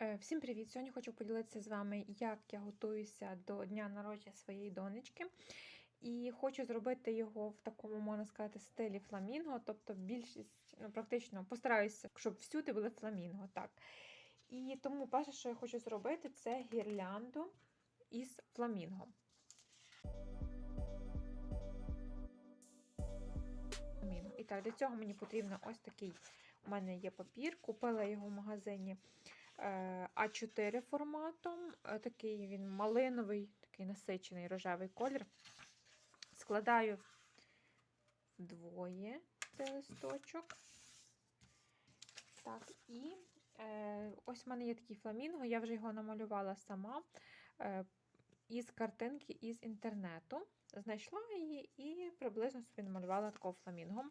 Е, Всім привіт! Сьогодні хочу поділитися з вами, як я готуюся до дня народження своєї донечки. І хочу зробити його в такому, можна сказати, стилі фламінго. Тобто, більшість, ну, практично постараюся, щоб всюди були фламінго. так. І тому перше, що я хочу зробити, це гірлянду із фламінго. І так, для цього мені потрібно ось такий. У мене є папір, купила його в магазині А4 форматом. Е, Такий він малиновий, такий насичений рожевий колір. Складаю вдвоє цей листочок. Так, і е, ось в мене є такий фламінго, я вже його намалювала сама е, із картинки із інтернету. Знайшла її і приблизно собі намалювала такого фламінго.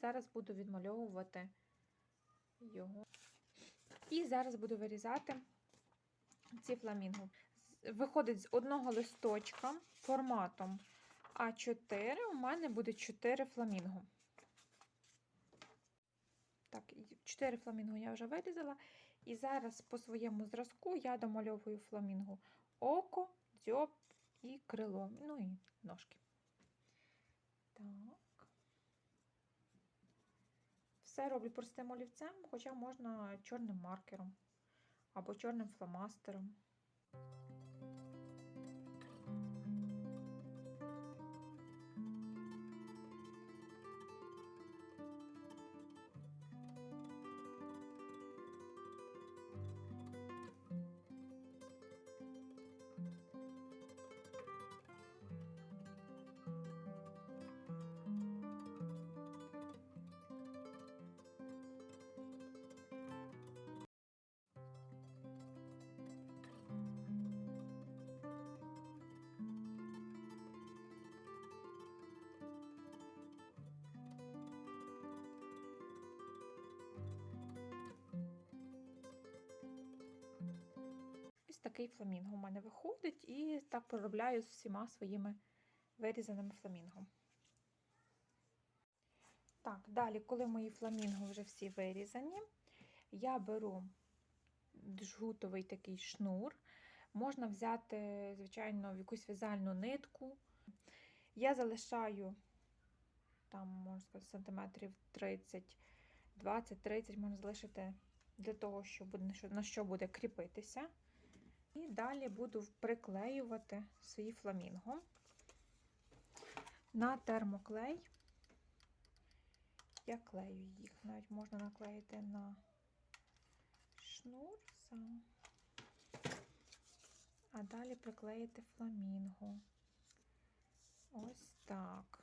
Зараз буду відмальовувати його. І зараз буду вирізати ці фламінго. Виходить з одного листочка форматом А4 у мене буде 4 фламінго. Так, 4 фламінго я вже вирізала. І зараз по своєму зразку я домальовую фламінго око, дзьоб і крило, ну і ножки. Так. Все роблю простим олівцем, хоча можна чорним маркером або чорним фломастером. Такий фламінго у мене виходить, і так проробляю з всіма своїми вирізаними фламінго. Так, далі, коли мої фламінго вже всі вирізані, я беру джгутовий такий шнур. Можна взяти, звичайно, в якусь в'язальну нитку. Я залишаю, там, можна сказати, сантиметрів 30, 20-30 можна залишити для того, щоб на що буде кріпитися. І далі буду приклеювати свої фламінго на термоклей. Я клею їх, навіть можна наклеїти на шнур сам, а далі приклеїти фламінго. Ось так.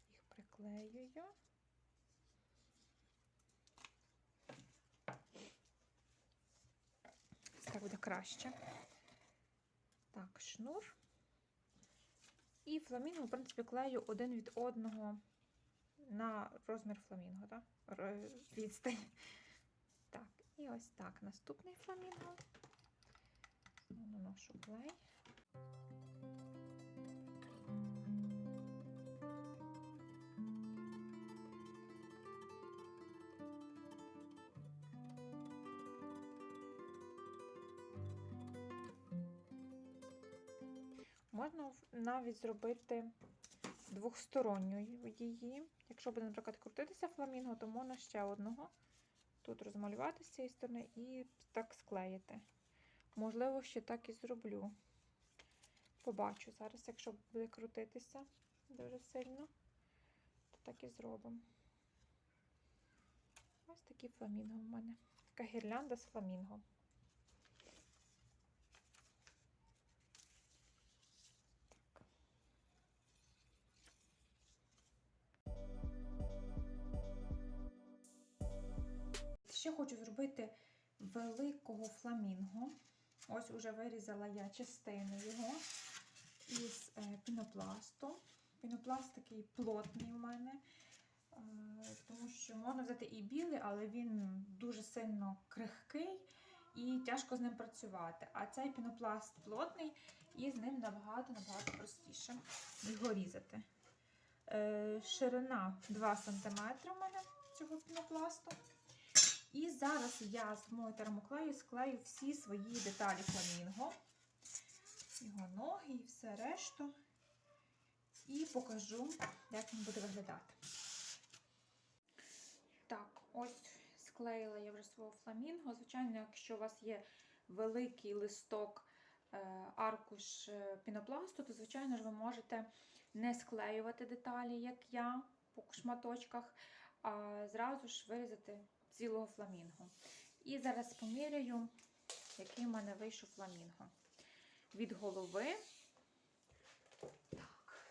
Їх приклеюю. Так буде краще. Так, шнур. І фламінго, в принципі, клею один від одного на розмір фламінго, так? Відстань. Так, і ось так. Наступний фламінго. Наношу клей. Можна навіть зробити двохсторонню її. Якщо буде, наприклад, крутитися фламінго, то можна ще одного тут розмалювати з цієї сторони і так склеїти. Можливо, ще так і зроблю. Побачу зараз, якщо буде крутитися дуже сильно, то так і зробимо. Ось такі фламінго в мене. Така гірлянда з фламінго. Ще хочу зробити великого фламінго. Ось уже вирізала я частину його із е, пінопласту. Пінопласт такий плотний у мене, е, тому що можна взяти і білий, але він дуже сильно крихкий і тяжко з ним працювати. А цей пінопласт плотний і з ним набагато-набагато простіше його різати. Е, Ширина 2 см у мене цього пінопласту. І зараз я з мою термоклею склею всі свої деталі фламінго, його ноги і все решту. І покажу, як він буде виглядати. Так, ось склеїла я вже свого фламінго. Звичайно, якщо у вас є великий листок е, аркуш е, пінопласту, то, звичайно ж, ви можете не склеювати деталі, як я, по шматочках, а зразу ж вирізати цілого фламінго. І зараз поміряю, який в мене вийшов фламінго. Від голови. Так.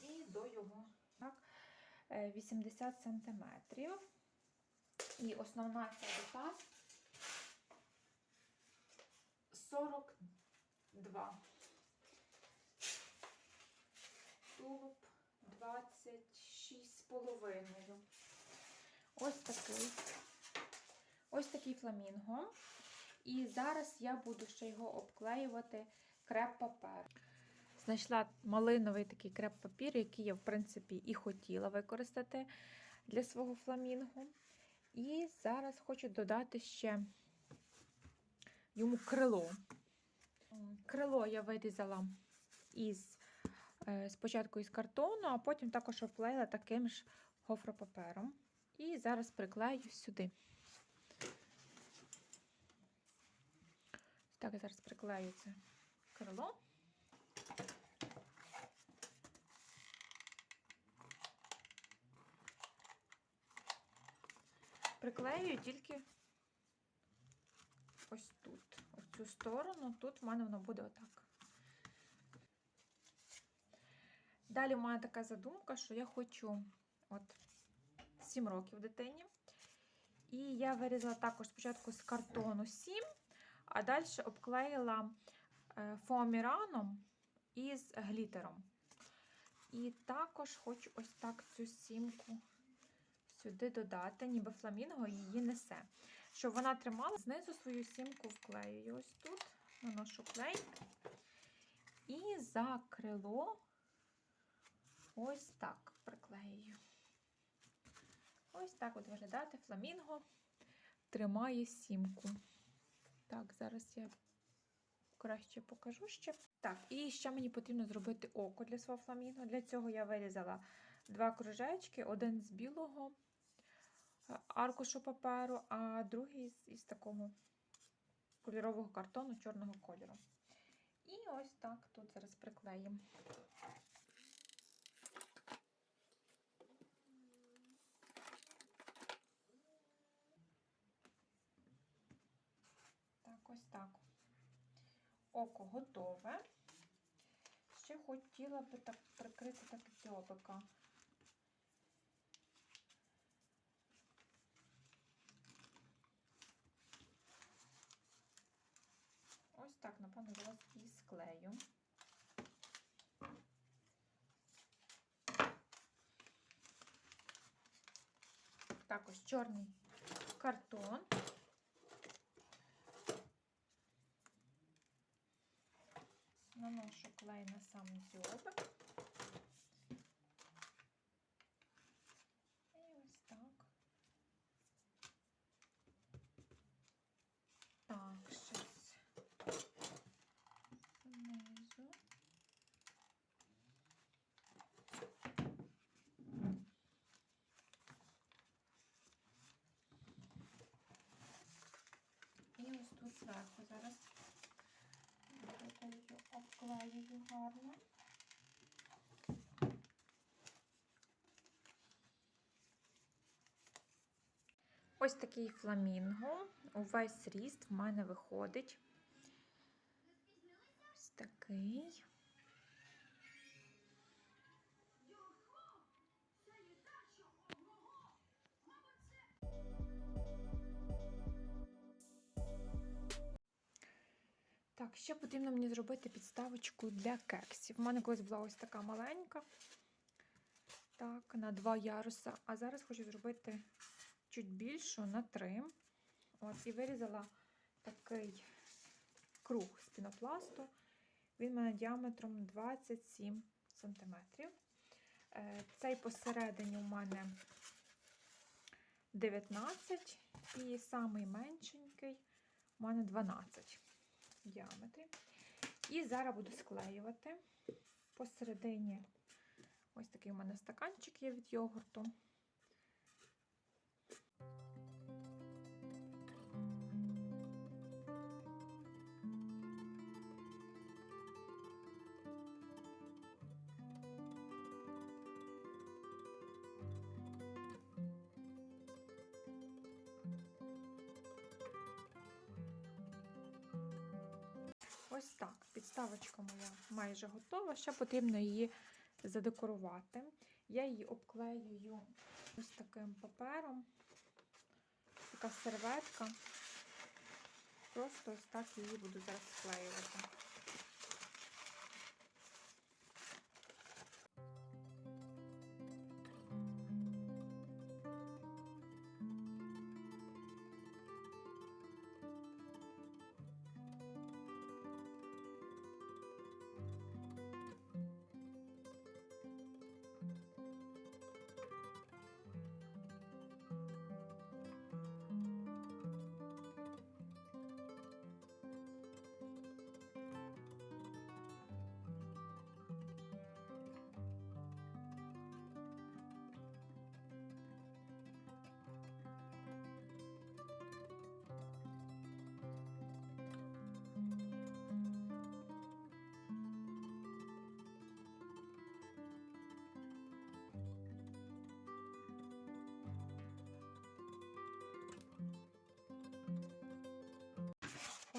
І до його. Так. е, 80 сантиметрів. І основна ця деталь 42. Тулуб 26 з половиною. Ось такий. Ось такий фламінго. І зараз я буду ще його обклеювати креп-папер. Знайшла малиновий такий креп-папір, який я, в принципі, і хотіла використати для свого фламінго. І зараз хочу додати ще йому крило. Крило я вирізала із, е, спочатку із картону, а потім також обклеїла таким ж гофропапером. І зараз приклею сюди. Так, зараз приклею це крило. Приклею тільки ось тут, ось цю сторону, тут в мене воно буде отак. Далі в мене така задумка, що я хочу от 7 років дитині. І я вирізала також спочатку з картону 7, а далі обклеїла е, фоаміраном із глітером. І також хочу ось так цю сімку сюди додати, ніби фламінго її несе. Щоб вона тримала, знизу свою сімку вклеюю ось тут, наношу клей. І за крило ось так приклеюю. Ось так от виглядати фламінго тримає сімку. Так, зараз я краще покажу ще. Так, і ще мені потрібно зробити око для свого фламінго. Для цього я вирізала два кружечки, один з білого е, аркушу паперу, а другий із такого кольорового картону чорного кольору. І ось так тут зараз приклеїмо. Так, ось так. Око готове. Ще хотіла би так прикрити так дзьобика. Ось так, напевно, зараз і склею. Також чорний картон. Наношу клей на сам дзьобик. І ось так. Так, щось знизу. І ось тут зверху зараз виколю, обклеюю гарно. Ось такий фламінго. Увесь ріст в мене виходить. Ось такий. Так, ще потрібно мені зробити підставочку для кексів. У мене колись була ось така маленька. Так, на два яруса. А зараз хочу зробити чуть більшу на три. От, і вирізала такий круг з пінопласту. Він у мене діаметром 27 см. Цей посередині у мене 19 і самий меншенький у мене 12 в діаметрі. І зараз буду склеювати посередині. Ось такий у мене стаканчик є від йогурту. Ось так. Підставочка моя майже готова. Ще потрібно її задекорувати. Я її обклеюю ось таким папером. Така серветка. Просто ось так її буду зараз склеювати.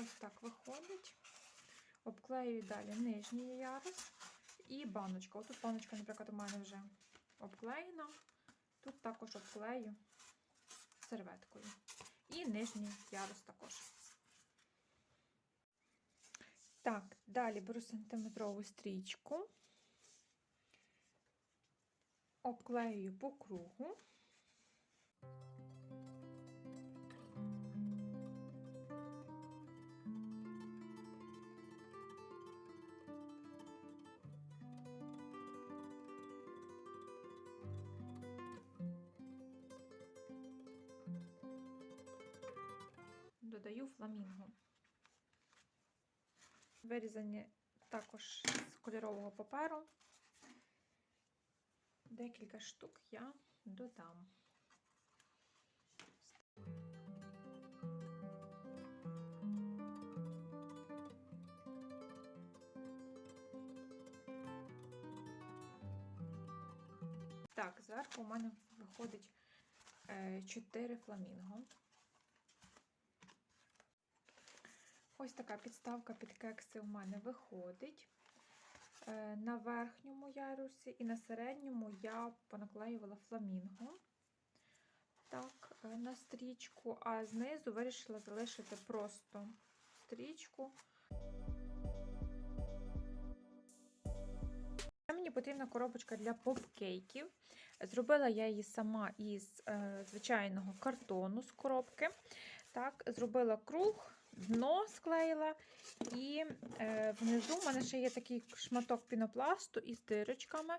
Ось так виходить. Обклеюю далі нижній ярус і баночка. Отут баночка, наприклад, у мене вже обклеєна. Тут також обклею серветкою. І нижній ярус також. Так, далі беру сантиметрову стрічку, обклеюю по кругу. Додаю фламінго. Вирізані також з кольорового паперу. Декілька штук я додам. Так, зверху у мене виходить 4 фламінго. Ось така підставка під кекси у мене виходить. Е, На верхньому ярусі і на середньому я понаклеювала фламінго так, е, на стрічку, а знизу вирішила залишити просто стрічку. Мені потрібна коробочка для попкейків. Зробила я її сама із е, звичайного картону з коробки. Так, Зробила круг дно склеїла, і е, внизу в мене ще є такий шматок пінопласту із дирочками.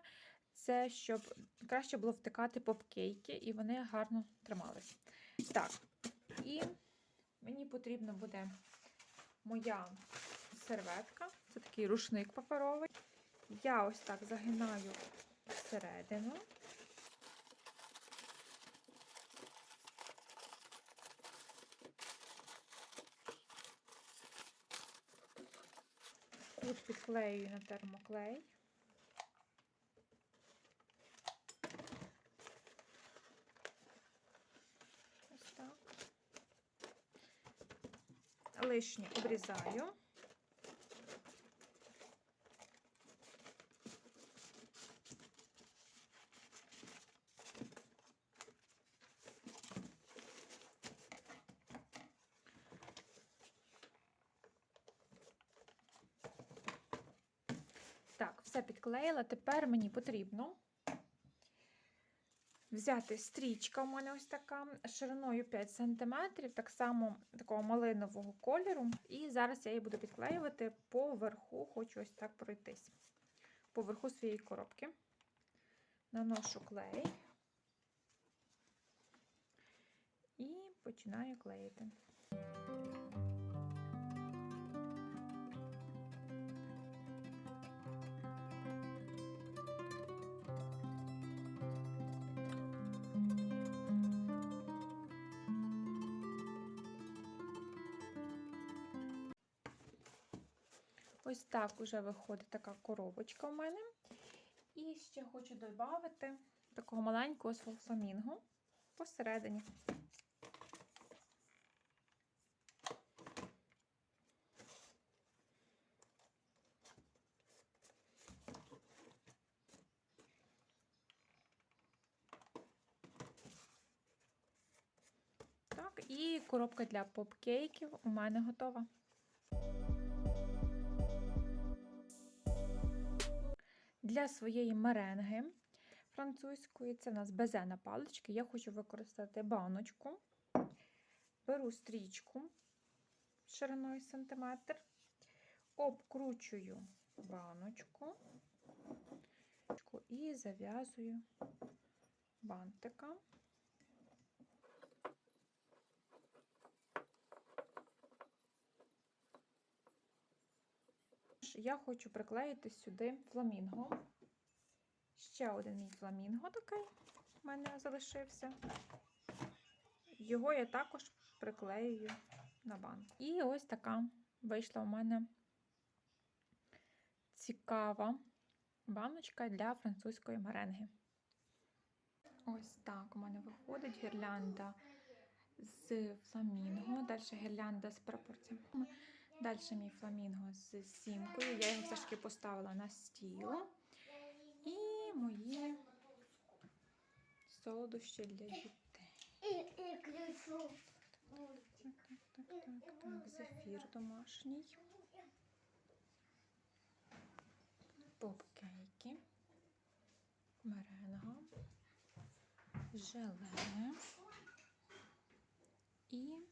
Це щоб краще було втикати попкейки, і вони гарно тримались. Так, і мені потрібна буде моя серветка. Це такий рушник паперовий. Я ось так загинаю всередину. Тут підклеюю на термоклей. Ось так. Лишнє обрізаю. Підклеїла. Тепер мені потрібно взяти стрічка, у мене ось така, шириною 5 см, так само такого малинового кольору. І зараз я її буду підклеювати по верху, хочу ось так пройтись. По верху своєї коробки. Наношу клей. і починаю клеїти. Ось так уже виходить така коробочка в мене. І ще хочу додати такого маленького фламінго посередині. Так, і коробка для попкейків у мене готова. Для своєї меренги французької, це в нас безе на палички, я хочу використати баночку. Беру стрічку шириною сантиметр, обкручую баночку. І зав'язую бантика. Я хочу приклеїти сюди фламінго. Ще один мій фламінго такий в мене залишився. Його я також приклеюю на банку. І ось така вийшла у мене цікава баночка для французької меренги. Ось так у мене виходить гірлянда з фламінго, далі гірлянда з пропорціями. Далі мій фламінго з сімкою. Я його все ж таки поставила на стіл. І мої солодощі для дітей. Так, так, так, так, так. Зефір домашній. Попкейки. Меренга. Желе. І